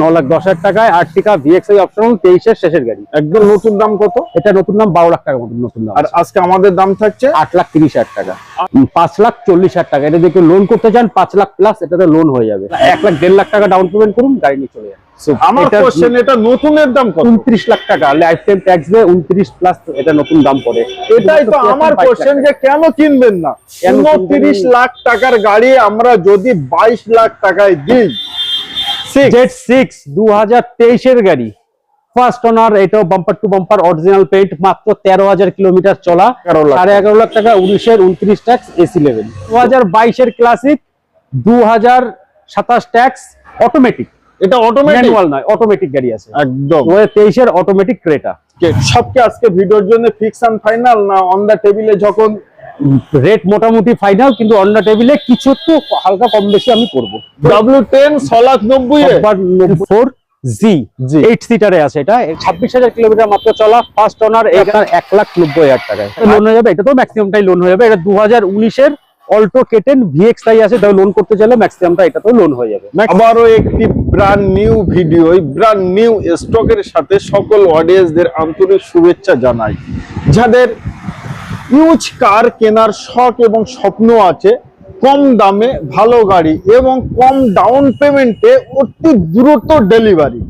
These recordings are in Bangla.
ন লাখ দশ হাজার টাকায় আর্টিকা ভিএক্সআই অপশনাল তেইশের শেষের গাড়ি। একদম নতুন দাম কত? এটা নতুন দাম বারো লাখ টাকা নতুন দাম আর আজকে আমাদের দাম থাকছে? আট লাখ তিরিশ হাজার টাকা। পাঁচ লাখ চল্লিশ হাজার টাকা। এটা দেখে লোন করতে চান পাঁচ লাখ প্লাস এটাতে লোন হয়ে যাবে। এক লাখ দেড় লাখ টাকা ডাউন পেমেন্ট করুন গাড়ি নিয়ে চলে যান। আমার কোশ্চেন এটা নতুনের দাম কত? উনত্রিশ লাখ টাকা। লাইফ টাইম ট্যাক্স দিয়ে উনত্রিশ প্লাস এটা নতুন দাম পড়ে। এটাই তো আমার কোশ্চেন যে কেন কিনবেন না? কেন কিনবেন উনত্রিশ না? লাখ টাকার গাড়ি আমরা যদি বাইশ লাখ টাকায় দিই জেড সিক্স দু হাজার তেইশের গাড়ি। ফার্স্ট ওনার এটাও bumper to bumper original paint মাত্র তেরো হাজার কিলোমিটার চলা। 11 লাখ সাড়ে এগারো লাখ টাকা উনিশের উনত্রিশ ট্যাক্স এসি লেভেল দু হাজার বাইশের ক্লাসিক দু হাজার সাতাশ ট্যাক্স অটোমেটিক এটা অটোমেটিক ম্যানুয়াল নয় অটোমেটিক গাড়ি আছে। একদম। দু হাজার তেইশের অটোমেটিক ক্রেটা সবকে আজকে ভিডিওর জন্য ফিক্স অ্যান্ড ফাইনাল না অন দা টেবিলে যখন রেট মোটামুটি ফাইনাল কিন্তু অন্য টেবিলে কিছু একটু হালকা কম বেশি আমি করব। ডাব্লিউ টেন ছ লাখ নব্বই ফোর জি। এইট সিটারে আছে এটা। ছাব্বিশ হাজার কিলোমিটার মাত্র চলা ফার্স্ট ওনার এখানে এক লাখ নব্বই হাজার টাকায়। লোন হয়ে যাবে এটা তো ম্যাক্সিমামটাই লোন হয়ে যাবে। এটা দু হাজার উনিশের অল্টো কেটেন ভিএক্স তাই আছে তাই লোন করতে চাইলে ম্যাক্সিমামটা এটা তো লোন হয়ে যাবে। আবারও একটি brand new video brand new স্টকের সাথে সকল অডিয়েন্সদের আন্তরিক শুভেচ্ছা জানাই। যাদের ইউজ কার কেনার শখ এবং স্বপ্ন আছে। কম দামে ভালো গাড়ি এবং কম ডাউন পেমেন্টে অতি দ্রুত ডেলিভারি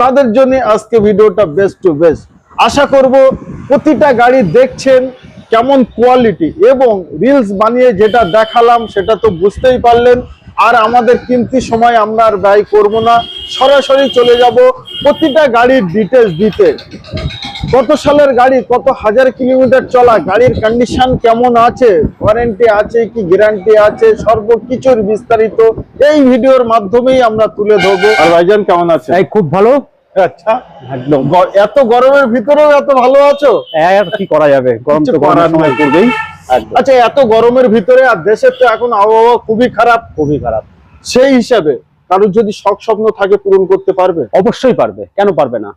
তাদের জন্য আজকে ভিডিওটা বেস্ট টু বেস্ট আশা করব প্রতিটা গাড়ি দেখছেন, কেমন কোয়ালিটি এবং রিলস বানিয়ে যেটা দেখালাম সেটা তো বুঝতেই পারলেন। আর আমাদের কিমতি সময় আমরা আর ব্যয় করব না। সরাসরি চলে যাব প্রতিটা গাড়ির ডিটেলস দিতে। কত সালের গাড়ি কত হাজার কিলোমিটার চলা গাড়ির কন্ডিশন কেমন আছে ওয়ারেন্টি আছে কি গ্যারান্টি আছে সর্বকিছুর বিস্তারিত এই ভিডিওর মাধ্যমেই আমরা তুলে ধরবো। আর ভাইজান কেমন আছে তাই খুব ভালো। আচ্ছা একদম। এত গরমের ভিতরেও এত ভালো আছো? আর কি করা যাবে? গরম তো গরমের সময় করবেই আচ্ছা এত গরমের ভিতরে আর দেশের তো এখন আবহাওয়া খুবই খারাপ। খুবই খারাপ। সেই হিসাবে কারোর যদি শখ স্বপ্ন থাকে পূরণ করতে পারবে? অবশ্যই পারবে। কেন পারবে না?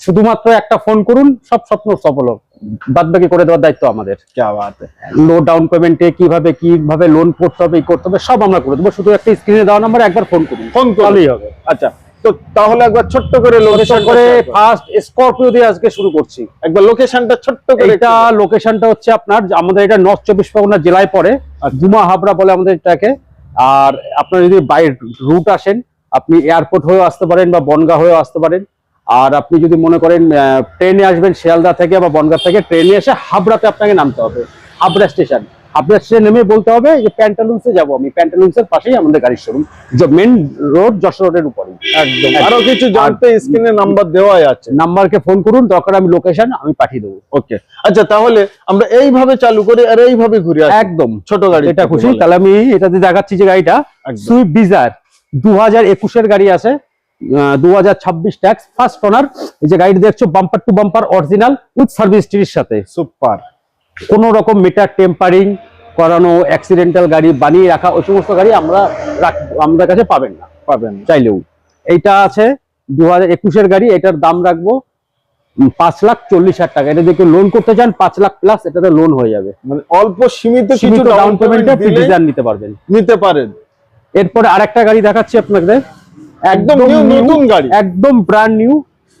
শুধুমাত্র একটা ফোন করুন সব স্বপ্ন সফল বাদ বাকি করে দেওয়ার দায়িত্ব আমাদের। লো ডাউন পেমেন্টে কীভাবে কীভাবে লোন করতে হবে করতে হবে সব আমরা করে দেবো। শুধু একটা স্ক্রিনে দেওয়া নাম্বার একবার ফোন করুন। ফোন করলেই হবে। আচ্ছা তো তাহলে একবার ছোট্ট করে লোকেশন করে ফার্স্ট স্করপিও দিয়ে আজকে শুরু করছি। একবার লোকেশনটা ছোট্ট করে এটা লোকেশনটা হচ্ছে আপনার আমাদের এটা নর্থ চব্বিশ পরগনা জেলায় পড়ে জুমা হাবড়া বলে আমাদের এটাকে। আর আপনার যদি বাই রুট আসেন আপনি এয়ারপোর্ট হয়েও আসতে পারেন বা বনগা হয়েও আসতে পারেন। আর আপনি যদি মনে করেন ট্রেনে আসবেন শিয়ালদা থেকে বা বনগা থেকে ট্রেনে এসে হাবড়াতে আপনাকে নামতে হবে। হাবড়া স্টেশন হাবড়া স্টেশন নেমে বলতে হবে যে প্যান্টালুন্সে যাব আমি। প্যান্টালুন্সের পাশেই আমাদের গাড়ির শোরুম মেন রোড যশোর রোডের উপরে একদম। আরও কিছু জানতে স্ক্রিনে নাম্বার দেওয়াই আছে। নাম্বারকে ফোন করুন দরকার আমি লোকেশন আমি পাঠিয়ে দেবো। ওকে আচ্ছা তাহলে আমরা এইভাবে চালু করি আর এইভাবে ঘুরে একদম। ছোট গাড়ি এটা খুশি। তাহলে আমি এটাতে দেখাচ্ছি যে গাড়িটা। Swift Dzire. দু হাজার একুশের গাড়ি আছে। দু হাজার ছাব্বিশ ট্যাক্স ফার্স্ট ওনার এই যে গাড়িটা দেখছ bumper to bumper original with service ট্রির সাথে। সুপার কোনো রকম মিটার টেম্পারিং করানো অ্যাক্সিডেন্টাল গাড়ি বানিয়ে রাখা ওই সমস্ত গাড়ি আমরা আমাদের কাছে পাবেন না। পাবেন চাইলেও। এইটা আছে দু হাজার একুশের গাড়ি এটার দাম রাখব পাঁচ লাখ চল্লিশ হাজার টাকা। এটা দেখে লোন করতে চান পাঁচ লাখ প্লাস এটাতে লোন হয়ে যাবে। মানে অল্প সীমিত কিছু ডাউন পেমেন্টে নিতে পারবেন। নিতে পারেন। এরপরে আরেকটা গাড়ি দেখাচ্ছি আপনাদের। একদম new, নতুন গাড়ি। একদম ব্র্যান্ড নিউ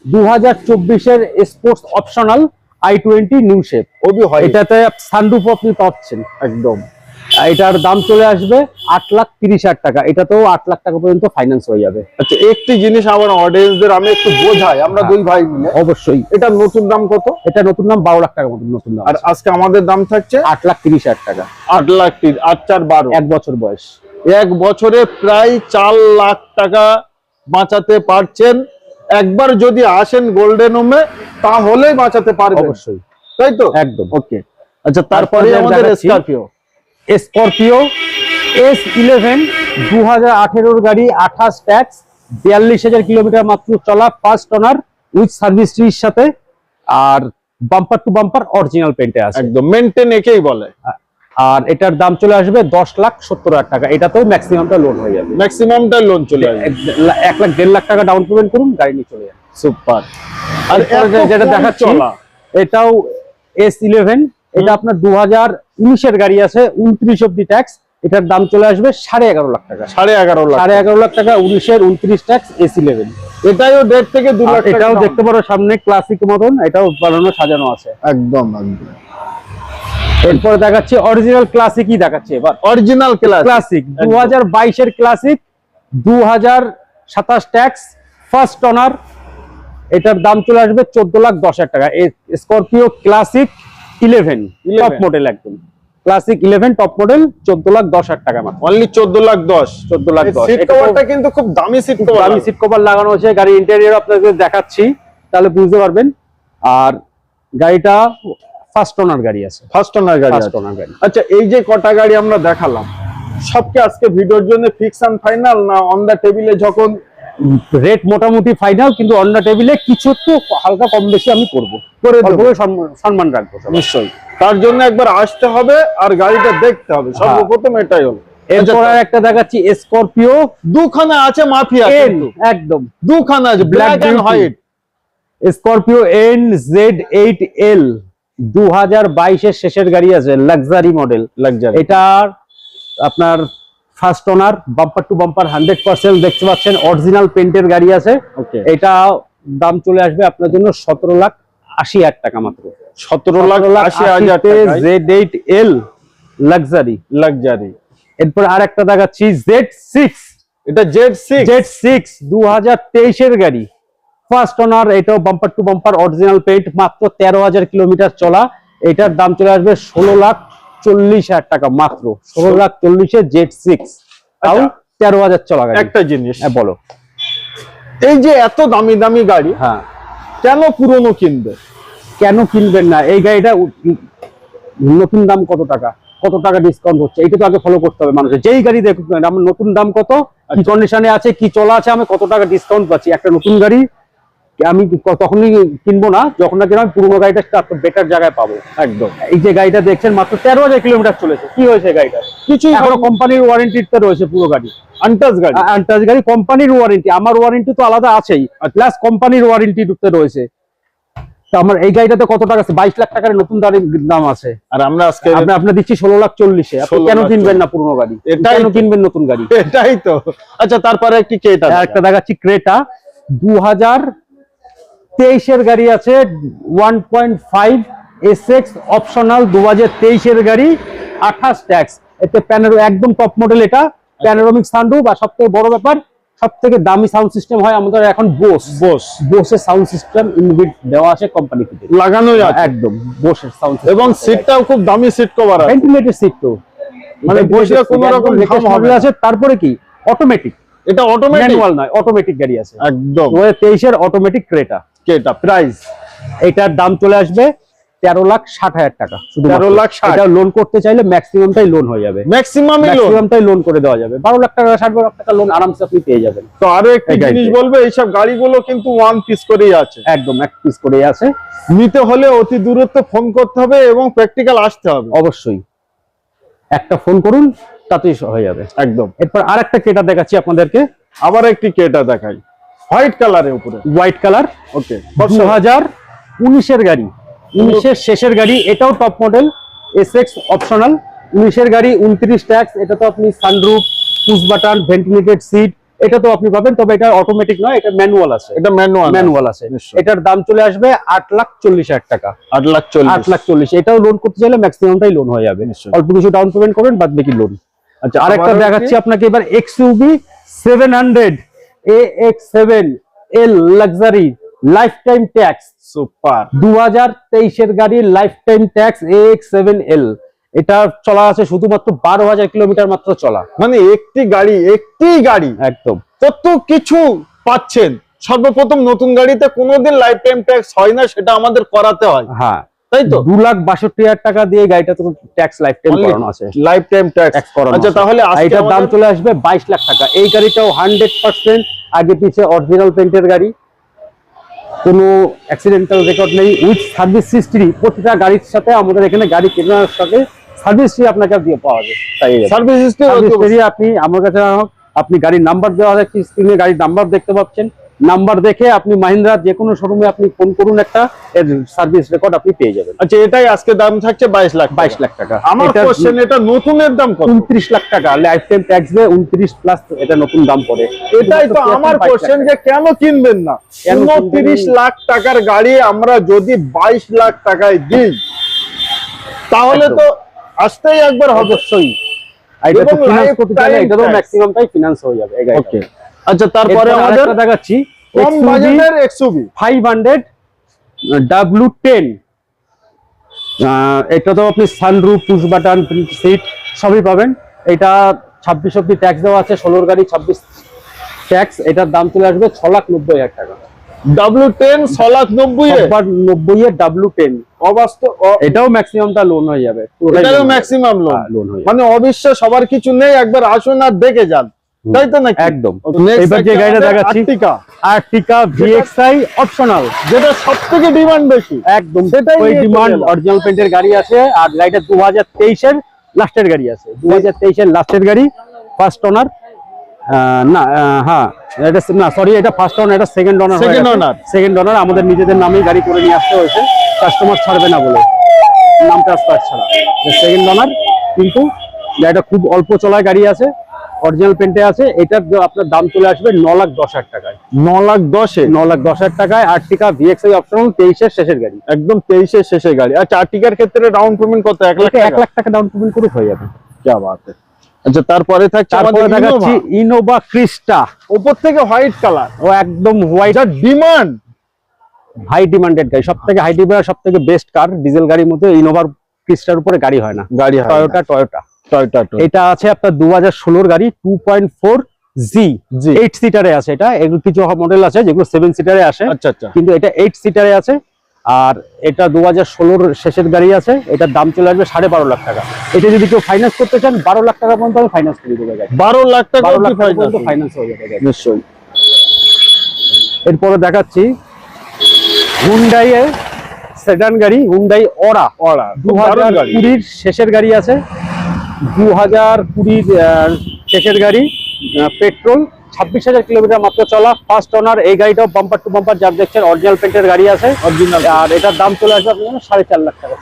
দু হাজার চব্বিশের sports optional I twenty new shape Obi হয়। এটাতে সানরুফ আপনি পাচ্ছেন। একদম। এটার দাম চলে আসবে আট লাখ তিরিশ হাজার টাকা। এটাতেও আট লাখ টাকা পর্যন্ত ফাইন্যান্স হয়ে যাবে। আচ্ছা একটি জিনিস আমার অডিয়েন্সদের আমি একটু বোঝাই আমরা হ্যাঁ। দুই ভাই মিলে। অবশ্যই। এটা নতুন দাম কত? এটা নতুন দাম বারো লাখ টাকা মতন নতুন দাম আর আজকে আমাদের দাম থাকছে? আট লাখ তিরিশ হাজার টাকা। আট লাখ তিন আট চার বারো। এক বছর বয়স। এক বছরে প্রায় চার লাখ টাকা বাঁচাতে পারছেন। একবার যদি আসেন গোল্ডেন হোমে তাহলেই বাঁচাতে পারবেন। অবশ্যই। তাই তো? একদম। ওকে আচ্ছা তারপরে আমাদের। স্করপিও স্করপিও এস ইলেভেন দু হাজার আঠেরোর গাড়ি আঠাশ ট্যাক্স বিয়াল্লিশ হাজার কিলোমিটার মাত্র চলা ফার্স্ট ওনার উইথ সার্ভিস ট্রির সাথে। আর বাম্পার টু বাম্পার অরিজিনাল পেন্টে আছে। একদম। মেনটেন একেই বলে। আর এটার দাম চলে আসবে দশ লাখ সত্তর হাজার টাকা। এটাতেও ম্যাক্সিমামটা লোন হয়ে যাবে। ম্যাক্সিমামটা লোন চলে আসবে। এক- লাখ দেড় লাখ টাকা ডাউন পেমেন্ট করুন গাড়ি নিয়ে চলে যাবে সুপার। আর যেটা দেখাচ্ছি এটাও এস ইলেভেন এটা আপনার দু হাজার উনিশের গাড়ি আছে উনত্রিশ অব্দি ট্যাক্স এটার দাম চলে আসবে সাড়ে এগারো লাখ টাকা। সাড়ে এগারো লাখ। সাড়ে এগারো লাখ টাকা উনিশের উনত্রিশ ট্যাক্স এসি লেভেল এটাইও দেড় থেকে দু লাখ এটাও দেখতে পারো সামনে ক্লাসিক মতন এটাও বানানো সাজানো আছে। একদম একদম। এরপরে দেখাচ্ছি অরিজিনাল ক্লাসিকই দেখাচ্ছে এবার। অরিজিনাল ক্লাস ক্লাসিক দু হাজার বাইশের ক্লাসিক দু হাজার সাতাশ ট্যাক্স ফার্স্ট অনার এটার দাম চলে আসবে চোদ্দ লাখ দশ হাজার টাকা। Scorpio classic eleven 11 top model একদম। ক্লাসিক ইলেভেন টপ মডেল চোদ্দ লাখ দশ হাজার টাকা মাত্র। অনলি চোদ্দ লাখ দশ। চোদ্দ লাখ দশ। সিট কভারটা কিন্তু খুব দামি সিট কভার দামি সিট কভার লাগানো আছে গাড়ি ইন্টেরিয়র আপনাদের দেখাচ্ছি তাহলে বুঝতে পারবেন। আর গাড়িটা ফার্স্ট ওনার গাড়ি আছে। ফার্স্ট ওনার গাড়ি ফার্স্ট ওনার গাড়ি। আচ্ছা এই যে কটা গাড়ি আমরা দেখালাম সবকে আজকে ভিডিওর জন্য ফিক্স অ্যান্ড ফাইনাল না অন দা টেবিলে যখন রেট মোটামুটি ফাইনাল কিন্তু অন্য টেবিলে কিছু তো হালকা কম বেশি আমি করব। করে দেবো। সম্মান- সম্মান রাখব নিশ্চয়ই। তার জন্য একবার আসতে হবে আর গাড়িটা দেখতে হবে। সর্বপ্রথম এটাই হলো। এরপর একটা দেখাচ্ছি স্করপিও দুখানা আছে মাফিয়া কিন্তু। একদম। দুখানা আছে black and white Scorpio N Z eight L দু হাজার বাইশের শেষের গাড়ি আছে লাক্সারি মডেল লাক্সারি এটার আপনার first owner bumper to bumper hundred percent দেখতে পাচ্ছেন অরিজিনাল পেন্টের গাড়ি আছে। এটা দাম চলে আসবে আপনার জন্য সতেরো লাখ আশি হাজার টাকা মাত্র। সতেরো লাখ আশি হাজার Z eight L luxury luxury এরপর আর একটা দেখাচ্ছি জেড সিক্স এটা জেড সিক্স জেড সিক্স দু হাজার তেইশের গাড়ি। ফার্স্ট ওনার এটাও bumper to bumper original paint মাত্র তেরো হাজার কিলোমিটার চলা। এটার দাম চলে আসবে ষোলো লাখ চল্লিশ হাজার টাকা মাত্র। ষোলো লাখ চল্লিশে জেড সিক্স তাও আচ্ছা। তেরো হাজার চলা একটা জিনিস। হ্যাঁ বলো। এই যে এত দামি দামি গাড়ি হ্যাঁ। কেন পুরনো কিনবে? কেন কিনবেন না? এই গাড়িটা নতুন দাম কত টাকা? কত টাকা ডিসকাউন্ট হচ্ছে? এইটা তো আগে ফলো করতে হবে মানুষের। যেই গাড়ি দেখুক আমার নতুন দাম কত? কি কন্ডিশনে আছে কি চলা আছে আমি কত টাকা ডিসকাউন্ট পাচ্ছি? একটা নতুন গাড়ি আমি তখনই কিনবো না যখন না কিনা আমি পুরোনো গাড়িটা বেটার জায়গায় পাবো। একদম। এই যে গাড়িটা দেখছেন মাত্র তেরো হাজার কিলোমিটার চলেছে। কি হয়েছে গাড়িটা? কিছুই এখনও কোম্পানির ওয়ারেন্টিতে রয়েছে পুরো গাড়ি। আনটাচ গাড়ি। আন্টাজ গাড়ি কোম্পানির ওয়ারেন্টি আমার ওয়ারেন্টি তো আলাদা আছেই। প্লাস কোম্পানির ওয়ারেন্টিতে রয়েছে। তো আমার এই গাড়িটাতে কত টাকা আছে? বাইশ লাখ টাকার নতুন গাড়ির দাম আছে। আর আমরা আজকে আপনি আপনার দিচ্ছি ষোলো লাখ চল্লিশে। আপনি কেন কিনবেন না পুরনো গাড়ি? এটাই কেন কিনবেন নতুন গাড়ি? এটাই তো। আচ্ছা তারপরে একটা দেখাচ্ছি ক্রেটা। দু হাজার তেইশের গাড়ি আছে one point five S X optional দু হাজার তেইশের গাড়ি আঠাশ ট্যাক্স এতে প্যানেরো একদম টপ মডেল এটা। প্যানোরামিক সানরুফ আর সব থেকে বড় ব্যাপার সব থেকে দামি সাউন্ড সিস্টেম হয় আমাদের এখন বোস বোস বোসের সাউন্ড সিস্টেম ইনবিট দেওয়া আছে কোম্পানি থেকে। লাগানোই আছে। একদম বোসের সাউন্ড এবং সিটটাও খুব দামি সিট কভার আছে। ভেন্টিলেটেড সিট তো। মানে বসলে কোনো রকম ঘাম হবে আছে তারপরে কি? অটোমেটিক এটা অটোমেটিক ম্যানুয়াল নয় অটোমেটিক গাড়ি আছে। একদম। দু হাজার তেইশের অটোমেটিক ক্রেটা কেটা প্রাইস? এটার দাম চলে আসবে তেরো লাখ ষাট হাজার টাকা। শুধু 13 লাখ 60 এটা লোন করতে চাইলে ম্যাক্সিমামটাই লোন হয়ে যাবে। ম্যাক্সিমাম ম্যাক্সিমামটাই লোন করে দেওয়া যাবে। বারো লাখ টাকা ষাট লাখ টাকা লোন আরামসে আপনি পেয়ে যাবেন। তো আরও একটি। জিনিস বলবে এইসব গাড়িগুলো কিন্তু ওয়ান পিস করেই আছে। একদম এক পিস করে আছে। নিতে হলে অতি দূরত্বে ফোন করতে হবে এবং প্র্যাকটিক্যাল আসতে হবে। অবশ্যই। একটা ফোন করুন তাতেই হয়ে যাবে। একদম। এরপর আর একটা কেটা দেখাচ্ছি আপনাদেরকে। আবার একটি কেটা দেখাই। হোয়াইট কালারের উপরে। হোয়াইট কালার ওকে দু হাজার উনিশের গাড়ি। উনিশের শেষের গাড়ি এটাও top model S X optional উনিশের গাড়ি উনত্রিশ ট্যাক্স এটা তো আপনি sunroof push button ventilated seat এটা তো আপনি পাবেন তবে এটা অটোমেটিক নয় এটা ম্যানুয়াল আছে। এটা ম্যানুয়াল ম্যানুয়াল আছে। এটার দাম চলে আসবে আট লাখ চল্লিশ হাজার টাকা। আট লাখ চল্লিশ। আট লাখ চল্লিশ। এটাও লোন করতে চাইলে ম্যাক্সিমামটাই লোন হয়ে যাবে। অল্প কিছু ডাউন পেমেন্ট করবেন বাদ বাকি লোন আচ্ছা আরেকটা দেখাচ্ছি আপনাকে এবার X XUV seven hundred A X seven L luxury lifetime tax super দু হাজার তেইশের গাড়ি lifetime tax A X seven L এটা চলা আছে শুধুমাত্র বারো হাজার কিলোমিটার মাত্র চলা। মানে একটি গাড়ি একটি গাড়ি। একদম। কত কিছু পাচ্ছেন। সর্বপ্রথম নতুন গাড়িতে কোনোদিন লাইফ টাইম ট্যাক্স হয় না সেটা আমাদের করাতে হয়। হ্যাঁ। তাই তো? দু লাখ বাষট্টি হাজার টাকা দিয়ে গাড়িটা তো ট্যাক্স লাইফ টাইম করানো আছে। লাইফ টাইম ট্যাক্স করানো আচ্ছা। তাহলে এটার দাম চলে আসবে বাইশ লাখ টাকা। এই গাড়িটাও হান্ড্রেড পার্সেন্ট আগে পিছে অরিজিনাল পেন্টের গাড়ি। কোনো অ্যাক্সিডেন্টাল রেকর্ড নেই। উইথ সার্ভিস হিস্ট্রি প্রতিটা গাড়ির সাথে আমাদের এখানে গাড়ি কেনার সাথে সার্ভিস হিস্ট্রি আপনাকে দিয়ে পাওয়া যায় তাই সার্ভিস সার্ভিস হিস্ট্রি আপনি আমার কাছে আপনি গাড়ির নাম্বার দেওয়া আছে স্ক্রিনে গাড়ির নাম্বার দেখতে পাচ্ছেন। নাম্বার দেখে আপনি মাহিন্দ্রা যে কোনো শোরুমে আপনি ফোন করুন একটা এর সার্ভিস রেকর্ড আপনি পেয়ে যাবেন আচ্ছা এটাই আজকে দাম থাকছে বাইশ লাখ বাইশ লাখ টাকা আমার কোশ্চেন এটা নতুনের দাম কত উনত্রিশ লাখ টাকা লাইফ টাইম ট্যাক্স দিয়ে উনত্রিশ প্লাস এটা নতুন দাম পড়ে এটাই তো আমার কোশ্চেন। যে কেন কিনবেন না কেন কিনবেন উনত্রিশ না? লাখ টাকার গাড়ি আমরা যদি বাইশ লাখ টাকায় দিই তাহলে তো আসতেই একবার হবে অবশ্যই আর এটা এবং ফিনান্স করতে চাইলে এটারও tax। ম্যাক্সিমামটাই ফিনান্স হয়ে যাবে এই গাড়িটা। আচ্ছা তারপরে আমাদের দেখাচ্ছি কম বাজেটের হান্ড্রেড ডাব্লু টেন এটা তো আপনি সানরুফ পুশ বাটন সিট সবই পাবেন। এটা ছাব্বিশ অব্দি ট্যাক্স দেওয়া আছে ষোলোর গাড়ি ছাব্বিশ ট্যাক্স এটার দাম চলে আসবে ছ লাখ নব্বই হাজার টাকা। ডাব্লিউ টেন ছ লাখ নব্বই একবার নব্বই এর ডাব্লু টেন অবাস্তব এটাও ম্যাক্সিমামটা লোন হয়ে যাবে। হয়ে ম্যাক্সিমাম লোন লোন হয়ে মানে অবিশ্বাস সবার কিছু নেই একবার আসুন আর দেখে যান। তাই তো নাকি? একদম। এবার যে গাড়িটা দেখাচ্ছি আর্টিকা। ভিএক্সআই অপশনাল যেটা সব থেকে ডিমান্ড বেশি। একদম। সেটাই ওই ডিমান্ড অরিজিনাল পেন্টের গাড়ি আছে আর গাড়িটা দু হাজার তেইশের লাস্টের গাড়ি আছে। দু হাজার তেইশের লাস্টের গাড়ি ফার্স্ট ওনার না হ্যাঁ এটা না সরি এটা ফার্স্ট ওনার এটা second owner Second owner। Second owner আমাদের নিজেদের নামেই গাড়ি করে নিয়ে আসতে হয়েছে। কাস্টমার ছাড়বে না বলে। নাম ট্রান্সফার ছাড়া। সেকেন্ড ওনার কিন্তু গাড়িটা খুব অল্প চলায় গাড়ি আছে। অরিজিনাল পেন্টে আছে এটার আপনার দাম চলে আসবে ন লাখ দশ হাজার টাকায়। ন লাখ দশে? ন লাখ দশ হাজার টাকায় আর্টিকা ভিএক্সআই অপশনাল তেইশের শেষের গাড়ি। একদম তেইশের শেষের গাড়ি। আচ্ছা আর্টিকার ক্ষেত্রে ডাউন পেমেন্ট কত? এক লাখ এক লাখ টাকা ডাউন পেমেন্ট করে হয়ে যাবে। যা বাদ আচ্ছা তারপরে থাকছে ইনোভা ক্রিস্টা থেকে হোয়াইট কালার ও একদম হোয়াইট আর ডিমান্ড হাই গাড়ি সব থেকে হাই সব থেকে বেস্ট কার ডিজেল গাড়ির মধ্যে ইনোভা ক্রিস্টার উপরে গাড়ি হয় না। গাড়ি টয়োটা টয়োটা টয়টা এটা আছে আপনার দু হাজার ষোলোর গাড়ি two point four G G. Eight সিটারে আছে এটা। এগুলো কিছু মডেল আছে যেগুলো সেভেন সিটারে আসে। আচ্ছা আচ্ছা। কিন্তু এটা এইট সিটারে আছে। আর এটা দু হাজার ষোলোর শেষের গাড়ি আছে। এটার দাম চলে আসবে সাড়ে বারো লাখ টাকা। এটা যদি কেউ ফাইন্যান্স করতে চান বারো লাখ টাকা পর্যন্ত আমি ফাইন্যান্স করে দেবো গাড়ি বারো লাখ টাকা বারো লাখ টাকা পর্যন্ত ফাইন্যান্স হয়ে যাবে নিশ্চয়ই। এরপরে দেখাচ্ছি হুন্ডাই এর সেডান গাড়ি হুন্ডাই ওরা দু হাজার গাড়ি। শেষের গাড়ি আছে। দু হাজার কুড়ির শেষের গাড়ি পেট্রোল ছাব্বিশ হাজার কিলোমিটার মাত্র চলা ফার্স্ট ওনার এই গাড়িটাও বাম্পার টু বাম্পার যার দেখছেন অরিজিনাল পেন্টের গাড়ি আছে। অরিজিনাল আর এটার দাম চলে আসবে আপনার সাড়ে চার লাখ টাকা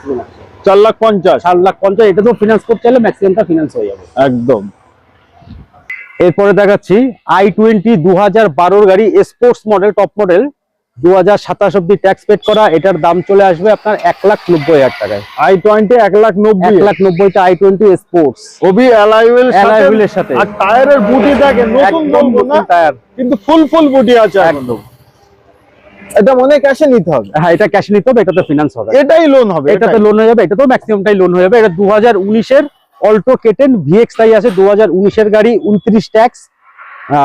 চার লাখ পঞ্চাশ। চার লাখ পঞ্চাশ এটা তো ফিনান্স করতে চাইলে ম্যাক্সিমামটা ফিনান্স হয়ে যাবে। একদম। এরপরে দেখাচ্ছি আই টোয়েন্টি দু হাজার বারোর গাড়ি স্পোর্টস মডেল টপ মডেল দু হাজার সাতাশ অব্দি ট্যাক্স পেড করা এটার দাম চলে আসবে আপনার এক লাখ নব্বই হাজার টাকায়। আই টোয়েন্টি এক লাখ নব্বই। এক লাখ নব্বইটা আই টোয়েন্টি স্পোর্টস ওবি সাথে। আর টায়ারের বুটি থাকে নতুন টায়ার। কিন্তু ফুল ফুল বুটি আছে একদম একদম। এটা মনে ক্যাশে নিতে হবে? হ্যাঁ এটা ক্যাশ নিতে হবে এটাতে ফিনান্স হবে। এটাই লোন হবে এটাতে লোন হয়ে যাবে এটা তো ম্যাক্সিমামটাই লোন হয়ে যাবে। এটা দু হাজার উনিশের অল্টো কেটেন ভিএক্স তাই আছে দু হাজার উনিশের গাড়ি উনত্রিশ ট্যাক্স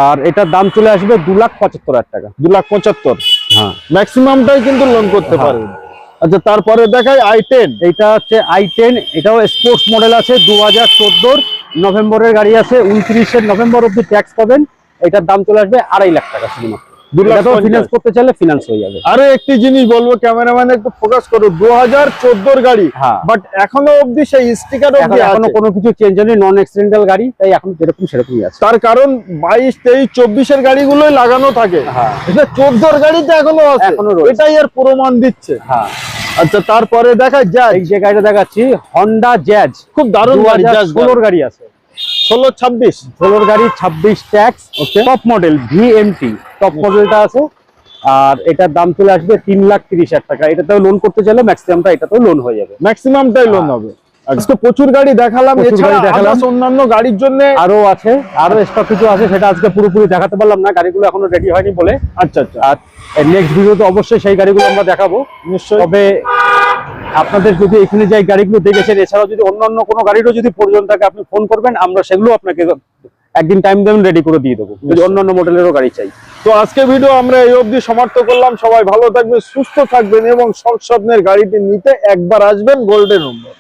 আর এটার দাম চলে আসবে দু লাখ পঁচাত্তর হাজার টাকা। দু লাখ পঁচাত্তর। হ্যাঁ। ম্যাক্সিমামটাই কিন্তু লোন করতে পারবে আচ্ছা তারপরে দেখায় আই টেন এটা হচ্ছে আই টেন এটাও স্পোর্টস মডেল আছে দু হাজার চোদ্দোর নভেম্বরের গাড়ি আছে উনত্রিশের নভেম্বর অব্দি ট্যাক্স পাবেন। এটার দাম চলে আসবে আড়াই লাখ টাকা শুধুমাত্র। দু লাখ এটাতেও পঞ্চাশ। ফিনান্স করতে চাইলে ফিনান্স হয়ে যাবে। আরও একটি জিনিস বলব ক্যামেরাম্যান একটু ফোকাস করো দু হাজার গাড়ি হ্যাঁ। বাট এখনও অবধি সেই স্টিকার এখনও কোনো কিছু চেঞ্জ হয়নি নন এক্সিডেন্টাল গাড়ি তাই এখন যেরকম সেরকমই আছে। তার কারণ বাইশ তেইশ চব্বিশের গাড়িগুলোই লাগানো থাকে। হ্যাঁ। এটা চোদ্দোর গাড়িতে এখনও এখনও। এটাই এর প্রমাণ দিচ্ছে। হ্যাঁ। আচ্ছা তারপরে দেখা যায় যে গাড়িটা দেখাচ্ছি হন্ডা জ্যাজ খুব দারুণ দু গাড়ি। ষোলোর গাড়ি আছে। ষোলো ছাব্বিশ। ষোলোর গাড়ি ছাব্বিশ tax Okay. Top model VMT top মডেলটা আছে। আর এটার দাম চলে আসবে তিন লাখ তিরিশ হাজার টাকা। এটাতেও লোন করতে চাইলে ম্যাক্সিমামটা এটাতেও লোন হয়ে যাবে। ম্যাক্সিমামটাই লোন হ্যাঁ। হবে। আজকে প্রচুর গাড়ি দেখালাম। গাড়ি দেখালাম। অন্যান্য গাড়ির জন্য আরও আছে আরও এক্সট্রা কিছু আছে সেটা আজকে পুরোপুরি দেখাতে পারলাম না। গাড়িগুলো এখনও রেডি হয়নি বলে। আচ্ছা আচ্ছা। আর নেক্সট ভিডিওতে অবশ্যই সেই গাড়িগুলো আমরা দেখাবো। নিশ্চয়ই। তবে আপনাদের যদি এখানে যে গাড়িগুলো দেখেছেন, এছাড়াও যদি অন্য অন্য কোনো গাড়িরও যদি প্রয়োজন থাকে, আপনি ফোন করবেন, আমরা সেগুলো আপনাকে একদিন টাইম দেবেন রেডি করে দিয়ে দেবো। যদি অন্য অন্যান্য মডেলেরও গাড়ি চাই। তো আজকে ভিডিও আমরা এই অবধি সমাপ্ত করলাম। সবাই ভালো থাকবেন, সুস্থ থাকবেন এবং সব স্বপ্নের গাড়িটি নিতে একবার আসবেন গোল্ডেন নম্বর